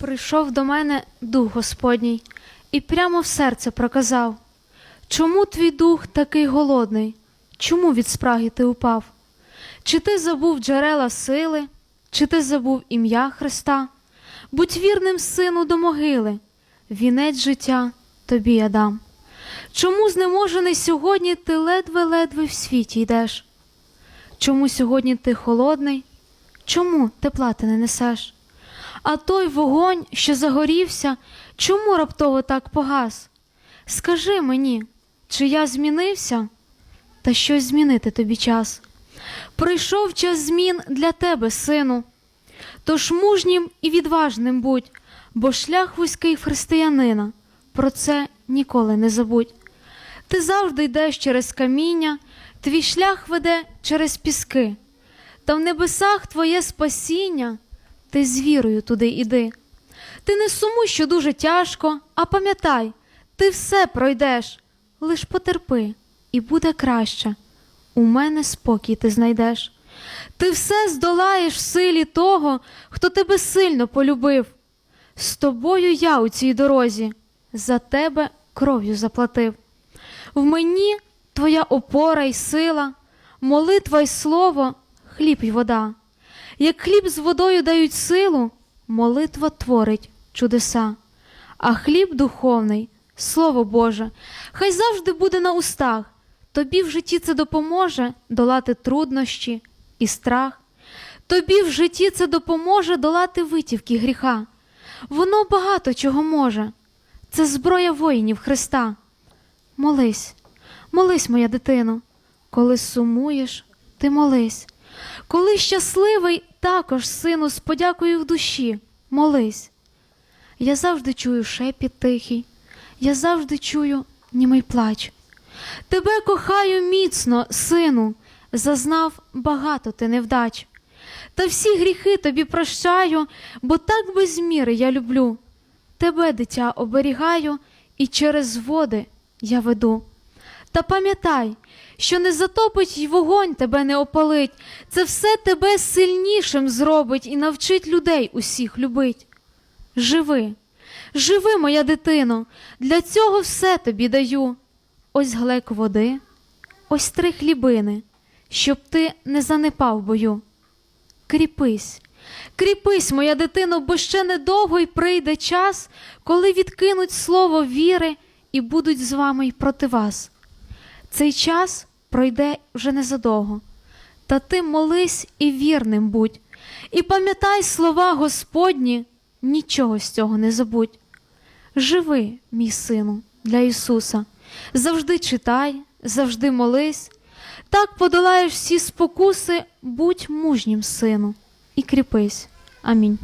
Прийшов до мене дух Господній і прямо в серце проказав Чому твій дух такий голодний? Чому від спраги ти упав? Чи ти забув джерела сили, чи ти забув ім'я Христа? Будь вірним сину до могили, вінець життя тобі я дам. Чому знеможений сьогодні ти ледве-ледве в світі йдеш? Чому сьогодні ти холодний? Чому тепла ти не несеш? А той вогонь, що загорівся, чому раптово так погас? Скажи мені, чи я змінився? Та щось змінити тобі час. Прийшов час змін для тебе, сину. Тож мужнім і відважним будь, бо шлях вузький християнина, про це ніколи не забудь. Ти завжди йдеш через каміння, твій шлях веде через піски, та в небесах твоє спасіння, ти з вірою туди іди. Ти не сумуй, що дуже тяжко, а пам'ятай, ти все пройдеш, лиш потерпи, і буде краще. У мене спокій ти знайдеш. Ти все здолаєш в силі того, хто тебе сильно полюбив. З тобою я у цій дорозі, за тебе кров'ю заплатив. В мені твоя опора й сила, молитва й слово, хліб й вода. Як хліб з водою дають силу, молитва творить чудеса, а хліб духовний, слово Боже, хай завжди буде на устах. Тобі в житті це допоможе долати труднощі і страх. Тобі в житті це допоможе долати витівки гріха. Воно багато чого може. Це зброя воїнів Христа. Молись, молись, моя дитино, коли сумуєш, ти молись. Коли щасливий, також, сину, з подякою в душі, молись. Я завжди чую шепіт тихий, я завжди чую німий плач. Тебе кохаю міцно, сину, зазнав багато ти невдач. Та всі гріхи тобі прощаю, бо так без міри я люблю. Тебе, дитя, оберігаю, і через води я веду. Та пам'ятай, що не затопить й вогонь тебе не опалить, це все тебе сильнішим зробить і навчить людей усіх любить. Живи, живи, моя дитино, для цього все тобі даю. Ось глек води, ось три хлібини, щоб ти не занепав бою. Кріпись, кріпись, моя дитино, бо ще недовго й прийде час, коли відкинуть слово віри і будуть з вами й проти вас. Цей час пройде вже незадовго. Та ти молись і вірним будь, і пам'ятай слова Господні, нічого з цього не забудь. Живи, мій сину, для Ісуса, завжди читай, завжди молись, так подолаєш всі спокуси, будь мужнім, сину, і кріпись. Амінь.